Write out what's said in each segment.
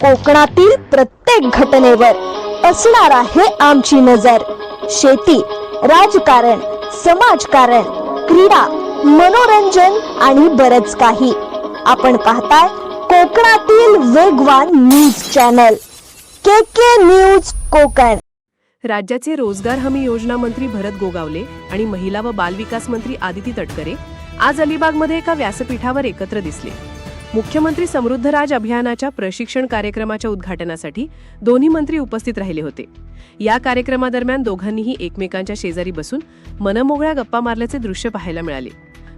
कोकणातील प्रत्येक घटनेवर असणार आहे आमची नजर. शेती राजकारण समाजकारण क्रीडा मनोरंजन आणि बरच काही. आपण पाहताय कोकणातील वेगवान news channel. K K news Konkan. राज्याचे रोजगार हमी योजना मंत्री भरत गोगावले आणि महिला व बालविकास मंत्री आदिती तटकरे आज अलिबागमध्ये एका व्यासपीठावर एकत्र दिसले. मुख्यमंत्री समृद्ध राज अभियानाच्या प्रशिक्षण कार्यक्रमाच्या उद्घाटनासाठी दोन्ही मंत्री उपस्थित राहिले होते. या कार्यक्रमादरम्यान दोघांनीही एकमेकांच्या शेजारी बसून मनमोगळ्या गप्पा मारल्याचे दृश्य पाहायला मिळाले.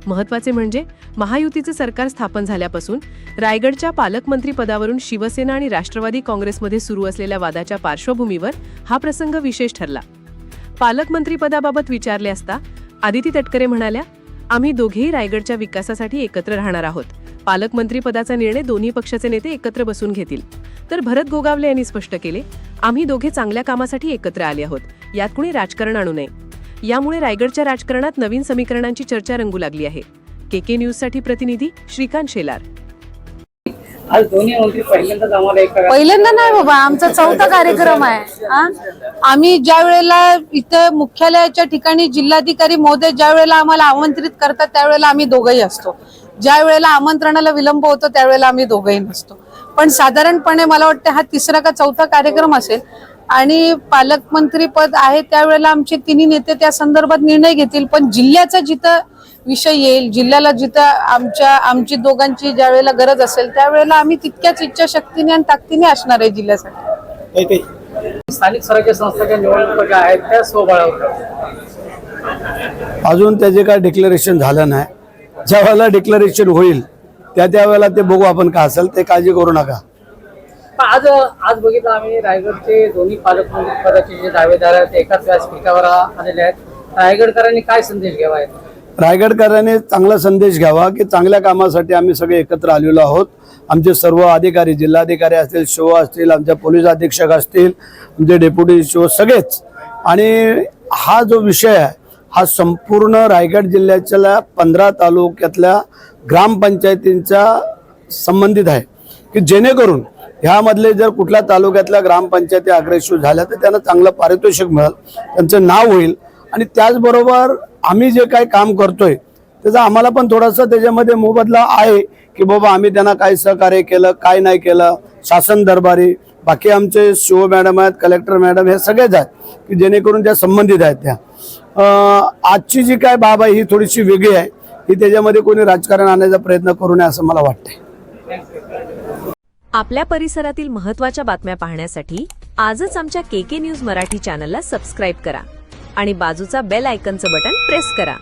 महत्त्वाचे म्हणजे महायुतीचे सरकार स्थापन झाल्यापासून रायगडच्या पालकमंत्री पदावरून शिवसेना आणि राष्ट्रवादी काँग्रेसमध्ये सुरू असलेल्या वादाच्या पार्श्वभूमीवर हा प्रसंग विशेष ठरला. पालकमंत्रीपदाबाबत विचारले असता आदिती तटकरे म्हणाल्या आम्ही दोघेही रायगडच्या विकासासाठी एकत्र राहणार आहोत. पालकमंत्रीपदाचा निर्णय दोन्ही पक्षाचे नेते एकत्र बसून घेतील. तर भरत गोगावले यांनी स्पष्ट केले आम्ही दोघे चांगल्या कामासाठी एकत्र आले आहोत. यात कुणी राजकारण आणू नये. यामुळे रायगडच्या राजकारणात नवीन समीकरणांची चर्चा रंगू लागली आहे. के के न्यूजसाठी प्रतिनिधी श्रीकांत शेलार. आज दोन्ही मंत्री पहिल्यांदाच आम्हाला एक पहिल्यांदा नाही बाबा आमचा चौथा कार्यक्रम आहे. हा? आम्ही ज्या वेळेला इथे मुख्यालयाच्या ठिकाणी जिल्हाधिकारी महोदय ज्या वेळेला आम्हाला आमंत्रित करतात त्यावेळेला आम्ही दोघंही असतो. ज्या वेळेला आमंत्रणाला विलंब होतो त्यावेळेला आम्ही दोघंही नसतो. पण साधारणपणे मला वाटतं हा तिसरा का चौथा कार्यक्रम असेल आणि पालकमंत्री पद आहे त्यावेळेला आमचे तिन्ही नेते त्या संदर्भात निर्णय घेतील. पण जिल्ह्याचा जिथं विषय येईल जिल्ह्याला जिथं आमच्या आमची दोघांची ज्या वेळेला गरज असेल त्यावेळेला आम्ही तितक्याच इच्छाशक्तीने आणि ताकदीने असणार आहे जिल्ह्यासाठी. स्थानिक स्वराज्य संस्थाच्या निवडणुका ज्या आहेत त्या स्वबळावर अजून त्याचे काय डिक्लेरेशन झालं नाही. ज्या वेळेला डिक्लेरेशन होईल त्या त्यावेळेला ते बघू आपण काय असेल ते काळजी करू नका. आज आज बघितलं आम्ही रायगडचे दोन्ही पालकमंत्री पदाचे जे दावेदार आहेत एकाच व्यासपीठावर आलेले आहेत. रायगडकरांनी काय संदेश घ्यावा आहे रायगडकरांनी चांगला संदेश घ्यावा की चांगल्या कामासाठी आम्ही सगळे एकत्र आलेलो आहोत. आमचे सर्व अधिकारी जिल्हाधिकारी असतील शिव असतील आमच्या पोलीस अधीक्षक असतील आमचे डेप्युटी शिव सगळेच. आणि हा जो विषय आहे हा संपूर्ण रायगड जिल्ह्याच्या पंधरा तालुक्यातल्या ग्रामपंचायतींचा संबंधित आहे. की जेणेकरून ह्यामधले जर कुठल्या तालुक्यातल्या ग्रामपंचायती अग्रेसिव्ह झाल्या तर त्यांना चांगलं पारितोषिक मिळेल त्यांचं नाव होईल. आणि त्याचबरोबर आम्ही जे काही काम करतोय त्याचा आम्हाला पण थोडासा त्याच्यामध्ये मोबदला आहे की बाबा आम्ही त्यांना काय सहकार्य केलं काय नाही केलं. शासन दरबारी बाकी आमचे शिव मॅडम आहेत कलेक्टर मॅडम हे सगळेच आहेत की जेणेकरून त्या संबंधित आहेत त्या. आजची जी काय बाब आहे ही थोडीशी वेगळी आहे. ही त्याच्यामध्ये कोणी राजकारण आणण्याचा प्रयत्न करू नये असं मला वाटतंय. आपल्या परिसरातील महत्त्वाच्या बातम्या पाहण्यासाठी आजच आमच्या के के न्यूज मराठी चॅनलला सबस्क्राईब करा आणि बाजूचा बेल आयकनचं बटन प्रेस करा.